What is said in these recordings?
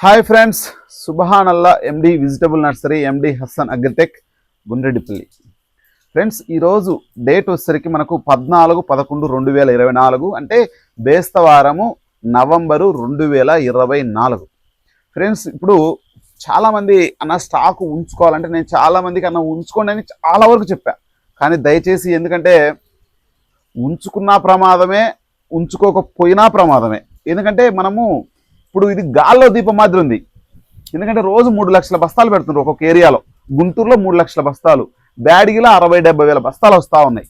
Hi friends సుబహానల్లా MD vegetable nursery MD Hasan agritech Gundreddipalli. Friends ఈరోజు date వచ్చేసరికి మనకు పద్నాలుగు పదకొండు రెండు వేల ఇరవై నాలుగు అంటే బేస్తవారము నవంబరు రెండు వేల ఇరవై నాలుగు. ఫ్రెండ్స్ ఇప్పుడు చాలామంది అన్న స్టాక్ ఉంచుకోవాలంటే నేను చాలామందికి అన్న ఉంచుకోండి అని చాలా వరకు చెప్పాను కానీ దయచేసి ఎందుకంటే ఉంచుకున్న ప్రమాదమే ఉంచుకోకపోయినా ప్రమాదమే. ఎందుకంటే మనము ఇప్పుడు ఇది గాల్లో దీపం మాదిరి ఉంది. ఎందుకంటే రోజు మూడు లక్షల బస్తాలు పెడుతున్నారు ఒక్కొక్క ఏరియాలో. గుంటూరులో మూడు లక్షల బస్తాలు. బ్యాడిగిలో అరవై డెబ్బై వేల బస్తాలు వస్తూ ఉన్నాయి.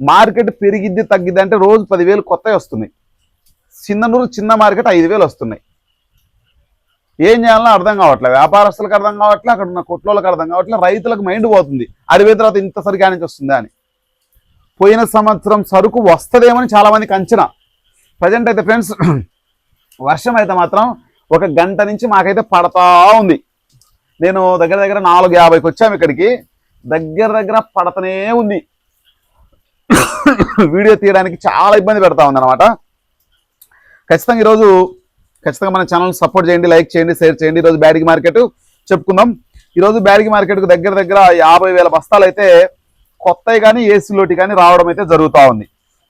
మార్కెట్ పెరిగిద్ది తగ్గిద్ది అంటే రోజు పదివేలు కొత్తవి వస్తున్నాయి. చిన్ననూరు చిన్న మార్కెట్ ఐదు వేలు వస్తున్నాయి. ఏం చేయాలన్నా అర్థం కావట్లేదు. వ్యాపారస్తులకు అర్థం కావట్లే అక్కడ ఉన్న కొట్లోళ్ళకి అర్థం కావట్లే రైతులకు మైండ్ పోతుంది. అడిగిన తర్వాత ఇంత సరిగా నుంచి వస్తుందా అని. పోయిన సంవత్సరం సరుకు వస్తుందేమని చాలా మందికి అంచనా. ప్రజెంట్ అయితే ఫ్రెండ్స్ వర్షం అయితే మాత్రం ఒక గంట నుంచి మాకైతే పడతా ఉంది. నేను దగ్గర దగ్గర నాలుగు యాభైకి వచ్చాము ఇక్కడికి. దగ్గర దగ్గర పడతనే ఉంది. వీడియో తీయడానికి చాలా ఇబ్బంది పెడతా ఉంది అనమాట ఖచ్చితంగా ఈరోజు ఖచ్చితంగా మన ఛానల్ సపోర్ట్ చేయండి లైక్ చేయండి షేర్ చేయండి. ఈరోజు బ్యాడిగి మార్కెట్ చెప్పుకుందాం. ఈరోజు బ్యాడిగి మార్కెట్కు దగ్గర దగ్గర యాభై వేల బస్తాలు అయితే కొత్తవి కానీ ఏసీలోటి కానీ రావడం అయితే జరుగుతూ ఉంది.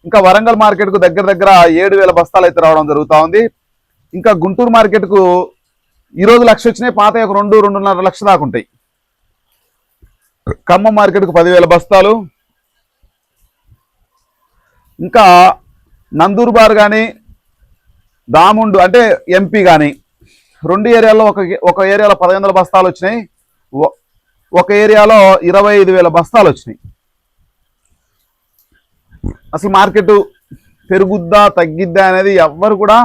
ఇంకా వరంగల్ మార్కెట్కు దగ్గర దగ్గర ఏడు వేల బస్తాలు అయితే రావడం జరుగుతూ ఉంది. ఇంకా గుంటూరు మార్కెట్కు ఈరోజు లక్ష వచ్చినాయి పాత ఒక రెండు రెండున్నర లక్ష దాకా ఉంటాయి. ఖమ్మం మార్కెట్కు పదివేల బస్తాలు. ఇంకా నందూర్బార్ కానీ దాముండు అంటే ఎంపీ కానీ రెండు ఏరియాలో ఒక ఒక ఏరియాలో పదిహేను వందల బస్తాలు వచ్చినాయి. ఒక ఏరియాలో ఇరవై ఐదు వేల బస్తాలు వచ్చినాయి. అసలు మార్కెట్ పెరుగుద్దా తగ్గిద్దా అనేది ఎవ్వరు కూడా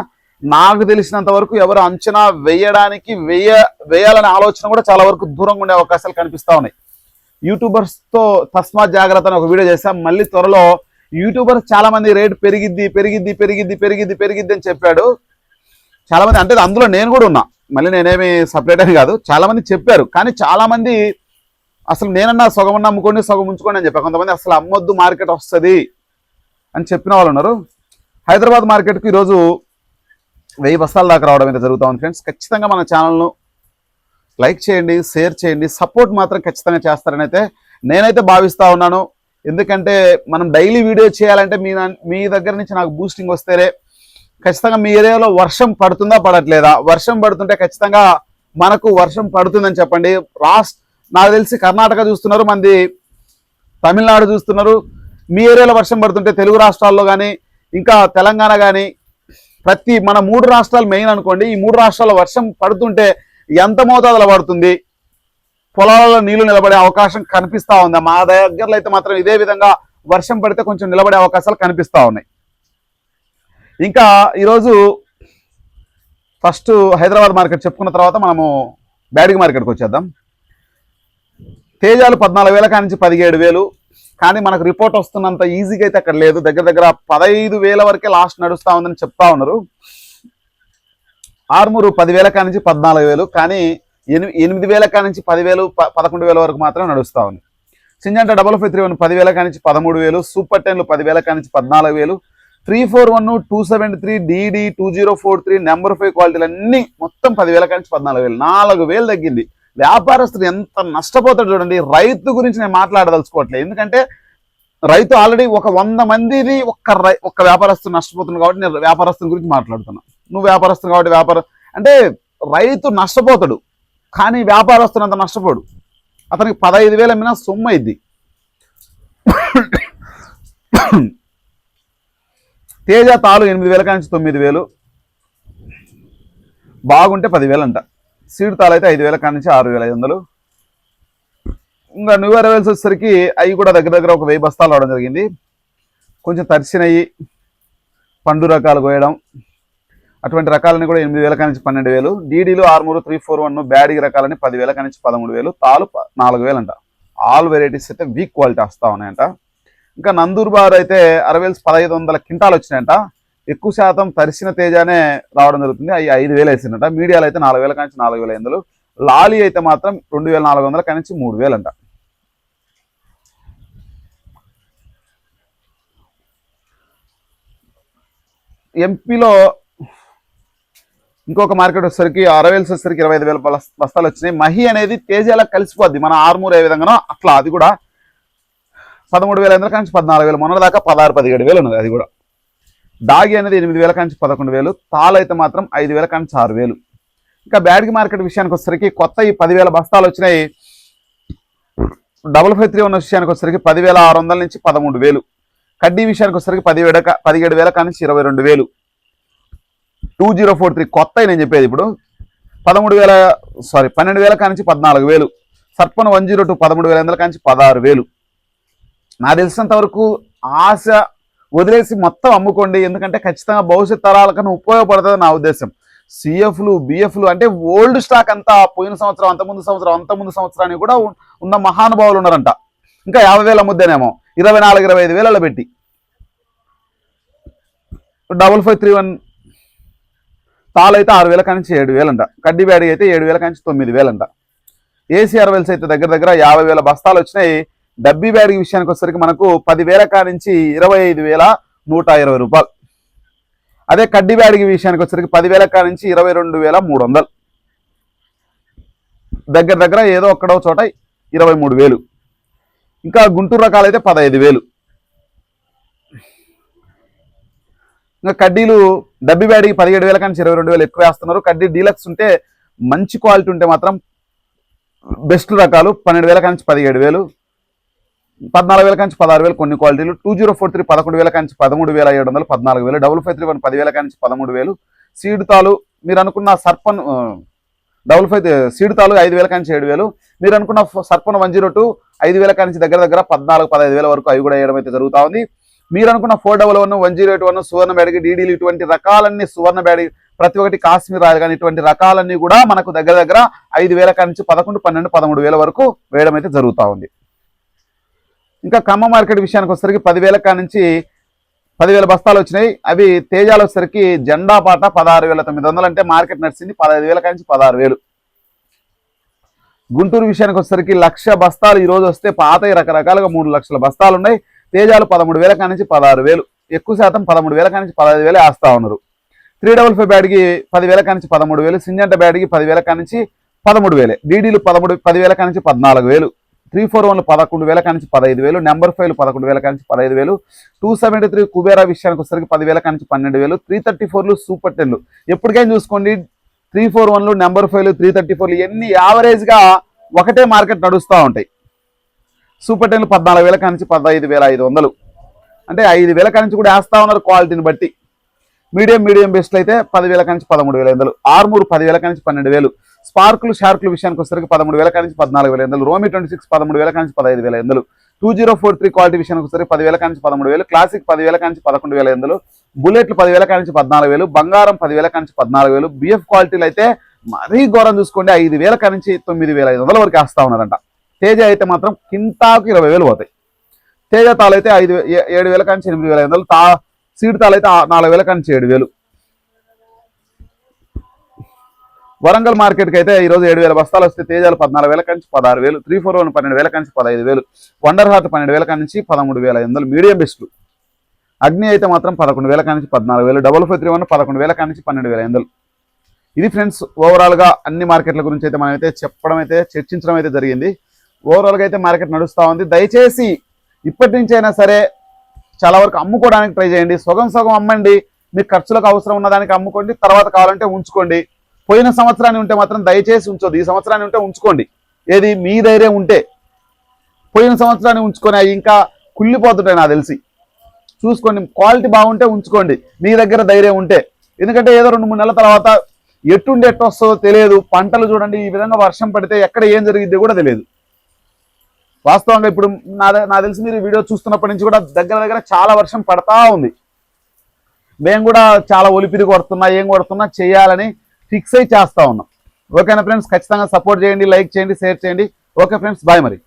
నాకు తెలిసినంత వరకు ఎవరు అంచనా వేయడానికి వేయ వేయాలనే ఆలోచన కూడా చాలా వరకు దూరంగా ఉండే అవకాశాలు కనిపిస్తూ ఉన్నాయి. యూట్యూబర్స్తో తస్మా తస్మాత్ జాగ్రత్త అని ఒక వీడియో చేశాం. మళ్ళీ త్వరలో యూట్యూబర్స్ చాలామంది రేటు పెరిగిద్ది పెరిగిద్ది పెరిగిద్ది పెరిగిద్ది పెరిగిద్ది అని చెప్పాడు. చాలామంది అంటే అందులో నేను కూడా ఉన్నా. మళ్ళీ నేనేమి సపరేట్ అని కాదు. చాలామంది చెప్పారు. కానీ చాలామంది అసలు నేనన్నా సగం అమ్ముకోండి సగం ఉంచుకోండి అని చెప్పాను కొంతమంది అసలు అమ్మొద్దు మార్కెట్ వస్తుంది అని చెప్పిన వాళ్ళు ఉన్నారు. హైదరాబాద్ మార్కెట్కి ఈరోజు వెయ్యి బస్తాల దాకా రావడం అయితే జరుగుతూ ఉంది ఫ్రెండ్స్ ఖచ్చితంగా మన ఛానల్ను లైక్ చేయండి షేర్ చేయండి. సపోర్ట్ మాత్రం ఖచ్చితంగా చేస్తారని అయితే నేనైతే భావిస్తూ ఉన్నాను. ఎందుకంటే మనం డైలీ వీడియో చేయాలంటే మీ మీ దగ్గర నుంచి నాకు బూస్టింగ్ వస్తేనే ఖచ్చితంగా మీ ఏరియాలో వర్షం పడుతుందా పడట్లేదా? వర్షం పడుతుంటే ఖచ్చితంగా మనకు వర్షం పడుతుందని చెప్పండి. రాష్ట్ర నాకు తెలిసి కర్ణాటక చూస్తున్నారు మంది తమిళనాడు చూస్తున్నారు. మీ ఏరియాలో వర్షం పడుతుంటే తెలుగు రాష్ట్రాల్లో కానీ ఇంకా తెలంగాణ కానీ ప్రతి మన మూడు రాష్ట్రాలు మెయిన్ అనుకోండి ఈ మూడు రాష్ట్రాల వర్షం పడుతుంటే ఎంత మోతాదులో పడుతుంది? పొలాలలో నీళ్ళు నిలబడే అవకాశం కనిపిస్తూ ఉంది. మా దగ్గరలో అయితే మాత్రం ఇదే విధంగా వర్షం పడితే కొంచెం నిలబడే అవకాశాలు కనిపిస్తూ ఉన్నాయి. ఇంకా ఈరోజు ఫస్ట్ హైదరాబాద్ మార్కెట్ చెప్పుకున్న తర్వాత మనము బ్యాడిగ మార్కెట్కి వచ్చేద్దాం. తేజాలు పద్నాలుగు వేల కానించి పదిహేడు వేలు కానీ మనకు రిపోర్ట్ వస్తున్నంత ఈజీగా అయితే అక్కడ లేదు. దగ్గర దగ్గర పదహైదు వేల వరకే లాస్ట్ నడుస్తూ ఉందని చెప్తా ఉన్నారు. ఆర్మూరు పదివేల కానించి పద్నాలుగు వేలు కానీ ఎనిమిది ఎనిమిది వేల కానించి పదివేలు ప- పదకొండు వేల వరకు మాత్రమే నడుస్తూ ఉంది. Syngenta double five three one పదివేల కానించి పదమూడు వేలు సూపర్ టెన్లు పదివేల కానించి పద్నాలుగు వేలు three four one two seven three DD two zero four three number five క్వాలిటీలు అన్నీ మొత్తం పదివేల కానించి పద్నాలుగు వేలు నాలుగు వేలు తగ్గింది. వ్యాపారస్తులు ఎంత నష్టపోతాడు చూడండి. రైతు గురించి నేను మాట్లాడదలుచుకోవట్లేదు. ఎందుకంటే రైతు ఆల్రెడీ ఒక వంద మందిని ఒక్క రై ఒక్క వ్యాపారస్తులు నష్టపోతున్నాడు కాబట్టి నేను వ్యాపారస్తుని గురించి మాట్లాడుతున్నా. నువ్వు వ్యాపారస్తులు కాబట్టి వ్యాపార అంటే రైతు నష్టపోతాడు. కానీ వ్యాపారస్తులు అంత నష్టపోడు. అతనికి పదహైదు వేల మీద సొమ్ము అయింది తేజ తాలు ఎనిమిది వేల కాంచి తొమ్మిది వేలు. బాగుంటే పదివేలు అంట సీడ్ తాలు అయితే ఐదు వేల కాడి నుంచి ఆరు వేల ఐదు వందలు. ఇంకా న్యూ అరైవల్స్ వచ్చేసరికి అవి కూడా దగ్గర దగ్గర ఒక వెయ్యి బస్తాలు రావడం జరిగింది. కొంచెం తరిచినవి పండు రకాలు కోయడం. అటువంటి రకాలని కూడా ఎనిమిది వేల కానించి పన్నెండు వేలు. డీడీలు ఆరుమూరు త్రీ ఫోర్ వన్ బ్యాడీ రకాలని పదివేల కానించి పదమూడు వేలు. తాలు నాలుగు వేలు అంట ఆల్ వెరైటీస్ అయితే వీక్ క్వాలిటీ వస్తూ ఉన్నాయంట. ఇంకా నందూర్బార్ అయితే అరవై వేలు పదహైదు వందల కింటాలు వచ్చినాయంట. ఎక్కువ శాతం తరిసిన తేజానే రావడం జరుగుతుంది. అవి ఐదు వేలు వేసిందంట. మీడియాలో అయితే నాలుగు వేల కానించి నాలుగు వేల ఐదు లాలీ అయితే మాత్రం రెండు వేల నాలుగు వందల కానించి మూడు వేలు అంట ఎంపీలో ఇంకొక మార్కెట్ వచ్చేసరికి అరవై వేలు వచ్చేసరికి ఇరవై ఐదు వేల బస్తాలు వచ్చినాయి. మహి అనేది తేజాలకు కలిసిపోద్ది. మన ఆర్మూర్ ఏ విధంగానో అట్లా అది కూడా పదమూడు వేల ఐదు నుంచి పద్నాలుగు వేలు. మొన్న దాకా పదహారు పదిహేడు వేలు ఉన్నది అది కూడా. దాగి అనేది ఎనిమిది వేల కాంచి పదకొండు వేలు తాలు అయితే మాత్రం ఐదు వేల కాంచి ఆరు వేలు. ఇంకా బ్యాడ్గి మార్కెట్ విషయానికి వచ్చేసరికి కొత్త ఈ పదివేల బస్తాలు వచ్చినాయి. డబుల్ ఫైవ్ త్రీ ఉన్న విషయానికి వచ్చేసరికి పదివేల ఆరు వందల నుంచి పదమూడు వేలు. కడ్డీ విషయానికి వచ్చేసరికి పదివేడు పదిహేడు వేల కానించి ఇరవై రెండు వేలు. టూ జీరో ఫోర్ త్రీ కొత్త నేను చెప్పేది ఇప్పుడు. పదమూడు వేల సారీ పన్నెండు వేల కానించి పద్నాలుగు వేలు. సర్పన్ వన్ జీరో టూ పదమూడు వేల వందల కానించి పదహారు వేలు. నాకు తెలిసినంత వరకు ఆశ వదిలేసి మొత్తం అమ్ముకోండి. ఎందుకంటే ఖచ్చితంగా భవిష్యత్ తరాలకన్నా ఉపయోగపడుతుంది నా ఉద్దేశం. సిఎఫ్లు బిఎఫ్లు అంటే ఓల్డ్ స్టాక్ అంతా పోయిన సంవత్సరం అంత ముందు సంవత్సరం అంత ముందు సంవత్సరానికి కూడా ఉన్న మహానుభావులు ఉన్నారంట. ఇంకా యాభై వేల ముద్దనేమో ఇరవై నాలుగు ఇరవై ఐదు వేలలో పెట్టి. డబుల్ ఫైవ్ త్రీ వన్ తాల్ అయితే ఆరు వేల కానించి ఏడు వేలంట. కడ్డీ బ్యాడీ అయితే ఏడు వేల కానించి తొమ్మిది వేలంట. ఏసీఆర్ వెల్స్ అయితే దగ్గర దగ్గర యాభై వేల బస్తాలు వచ్చినాయి. డబ్బీ బ్యాడ్ విషయానికి వచ్చేసరికి మనకు పదివేల కానించి ఇరవై ఐదు వేల నూట ఇరవై రూపాయలు. అదే కడ్డీ బ్యాడీ విషయానికి వచ్చేసరికి పదివేల కానించి ఇరవై రెండు వేల మూడు వందలు. దగ్గర దగ్గర ఏదో ఒక్కడో చోట ఇరవై మూడు వేలు. ఇంకా గుంటూరు రకాలు అయితే పదహైదు వేలు. ఇంకా కడ్డీలు డబ్బి బ్యాడీకి పదిహేడు వేల కానీ ఇరవై రెండు వేలు ఎక్కువ వేస్తున్నారు. కడ్డీ డీలక్స్ ఉంటే మంచి క్వాలిటీ ఉంటే మాత్రం బెస్ట్ రకాలు పన్నెండు వేల కానీ పదిహేడు వేలు. పద్నాలుగు వేల కాంచి పదహారు వేలు కొన్ని క్వాలిటీలు. టూ జీరో ఫోర్ త్రీ పదకొండు వేల కాంచి పదమూడు వేల ఏడు వందలు పద్నాలుగు వేలు. డబుల్ ఫైవ్ త్రీ వన్ పదివేల కాంచి పదమూడు వేలు. సీడ్ తాలు మీరు అనుకున్న సర్పన్ డబుల్ ఫైవ్ సీడ్ తాలు ఐదు వేల కాంచి ఏడు వేలు. మీరు అనుకున్న సర్పన్ వన్ జీరో టూ ఐదు వేల కాంచి దగ్గర దగ్గర పద్నాలుగు పదహైదు వేల వరకు అవి కూడా వేయడం అయితే జరుగుతూ ఉంది. మీరు అనుకున్న four double one one zero eight one Suvarna బ్యాడ్కి డీడీలు ఇటువంటి రకాలన్నీ సువర్ణ బ్యాడ్ ప్రతి ఒక్కటి కాశ్మీర్ రాయల్ కానీ ఇటువంటి రకాలన్నీ కూడా మనకు దగ్గర దగ్గర ఐదు వేల కానించి పదకొండు పన్నెండు పదమూడు వేల వరకు వేయడం అయితే జరుగుతూ ఉంది. ఇంకా ఖమ్మ మార్కెట్ విషయానికి వచ్చేసరికి పదివేల కానించి పదివేల బస్తాలు వచ్చినాయి. అవి తేజాలు వచ్చేసరికి జెండా పాట పదహారు వేల తొమ్మిది వందలు అంటే మార్కెట్ నడిచింది పదహైదు వేల కానించి పదహారు వేలు. గుంటూరు విషయానికి వచ్చేసరికి లక్ష బస్తాలు ఈరోజు వస్తే పాత రకరకాలుగా మూడు లక్షల బస్తాలు ఉన్నాయి. తేజాలు పదమూడు వేల కానించి పదహారు వేలు. ఎక్కువ శాతం పదమూడు వేల కానించి పదహైదు వేలే ఆస్తా ఉన్నారు. త్రీ డబల్ ఫైవ్ బ్యాడ్కి పదివేల కానించి పదమూడు వేలు. సింజంట బ్యాడ్కి పదివేల కానించి పదమూడు వేలే. డీడీలు పదమూడు పదివేల కానించి పద్నాలుగు వేలు. త్రీ ఫోర్ వన్లు పదకొండు వేల కానించి పదహైదు వేలు నెంబర్ ఫైవ్లు పదకొండు వేల కానించి పదహైదు వేలు టూ సెవెంటీ త్రీ కుబేరా విషయానికి వచ్చేసరికి పదివేల కానించి పన్నెండు వేలు త్రీ థర్టీ ఫోర్లు సూపర్ టెన్లు. ఎప్పటికైనా చూసుకోండి త్రీ ఫోర్ వన్లు నెంబర్ ఫైవ్లు త్రీ థర్టీ ఫోర్లు ఎన్ని యావరేజ్గా ఒకటే మార్కెట్ నడుస్తూ ఉంటాయి. సూపర్ టెన్లు పద్నాలుగు వేల కానించి పదహైదు వేల ఐదు వందలు. అంటే ఐదు వేల కానించి కూడా వేస్తూ ఉన్నారు క్వాలిటీని బట్టి. మీడియం మీడియం బెస్ట్లు అయితే పదివేల కానించి పదమూడు వేల ఐదు ఆర్మూర్ పదివేల కానించి పన్నెండు వేలు. స్పార్కులు షార్కులు విషయానికి వచ్చేసరికి పదమూడు వేల కానించి పద్నాలుగు వేల ఎందులు. రోమి ట్వంటీ సిక్స్ పదమూడు వేల కానించి పదహైదు వేల ఎందులు. Two zero four three quality విషయానికి వచ్చేసరికి పదివేల కానించి పదమూడు వేలు. క్లాసిక్ పదివేల కానించి పదకొండు వేల ఎందులు. బుల్లెట్లు పదివేల కానించి పద్నాలుగు వేలు. బంగారం పదివేల కానించి పద్నాలుగు వేలు. బిఎఫ్ క్వాలిటీలు అయితే మరీ ఘోరం చూసుకోండి. ఐదు వేల కానించి తొమ్మిది వేల ఐదు వందల వరకు వేస్తా ఉన్నారంట. తేజ అయితే మాత్రం కింటాకు ఇరవై వేలు పోతాయి. తేజ తాలు అయితే ఐదు ఏడు వేల కానించి ఎనిమిది వేల ఐదు వందలు తా సీడ్ తాలు అయితే నాలుగు వేల కానించి ఏడు వేలు. వరంగల్ మార్కెట్కి అయితే ఈ రోజు ఏడు వేల బస్తాలు వస్తే తేజాలు పద్నాలుగు వేల కంచి పదహారు వేలు త్రీ ఫోర్ వన్ పన్నెండు వేల కంచి పదహైదు వేలు వండర్ హార్ట్ పన్నెండు వేల కంచి పదమూడు వేల ఐదు వందలు మీడియం బెస్ట్లు. అగ్ని అయితే మాత్రం పదకొండు వేల కానించి పద్నాలుగు వేలు డబల్ ఫైవ్ త్రీ వన్ పదకొండు వేల కానించి పన్నెండు వేల ఐదు వందలు. ఇది ఫ్రెండ్స్ ఓవరాల్గా అన్ని మార్కెట్ల గురించి అయితే మనం అయితే చెప్పడం అయితే చర్చించడం అయితే జరిగింది. ఓవరాల్గా అయితే మార్కెట్ నడుస్తూ ఉంది. దయచేసి ఇప్పటి నుంచి అయినా సరే చాలా వరకు అమ్ముకోవడానికి ట్రై చేయండి. సగం సగం అమ్మండి. మీకు ఖర్చులకు అవసరం ఉన్నదానికి అమ్ముకోండి. తర్వాత కావాలంటే ఉంచుకోండి. పోయిన సంవత్సరాన్ని ఉంటే మాత్రం దయచేసి ఉంచొద్దు. ఈ సంవత్సరాన్ని ఉంటే ఉంచుకోండి. ఏది మీ ధైర్యం ఉంటే. పోయిన సంవత్సరాన్ని ఉంచుకొని ఇంకా కుళ్ళిపోతుంటాయి నాకు తెలిసి. చూసుకోండి క్వాలిటీ బాగుంటే ఉంచుకోండి. మీ దగ్గర ధైర్యం ఉంటే. ఎందుకంటే ఏదో రెండు మూడు నెలల తర్వాత ఎట్టుండి ఎట్టు వస్తుందో తెలియదు. పంటలు చూడండి ఈ విధంగా వర్షం పడితే ఎక్కడ ఏం జరిగిద్ది కూడా తెలియదు. వాస్తవంగా ఇప్పుడు నా నా తెలిసి మీరు వీడియో చూస్తున్నప్పటి నుంచి కూడా దగ్గర దగ్గర చాలా వర్షం పడతా ఉంది. మేము కూడా చాలా ఒలిపిరి కొడుతున్నా ఏం కొడుతున్నా చేయాలని ఫిక్స్ అయి చేస్తా ఉన్నాం. ఓకేనా ఫ్రెండ్స్ ఖచ్చితంగా సపోర్ట్ చేయండి లైక్ చేయండి షేర్ చేయండి. ఓకే ఫ్రెండ్స్ బాయ్ మరి.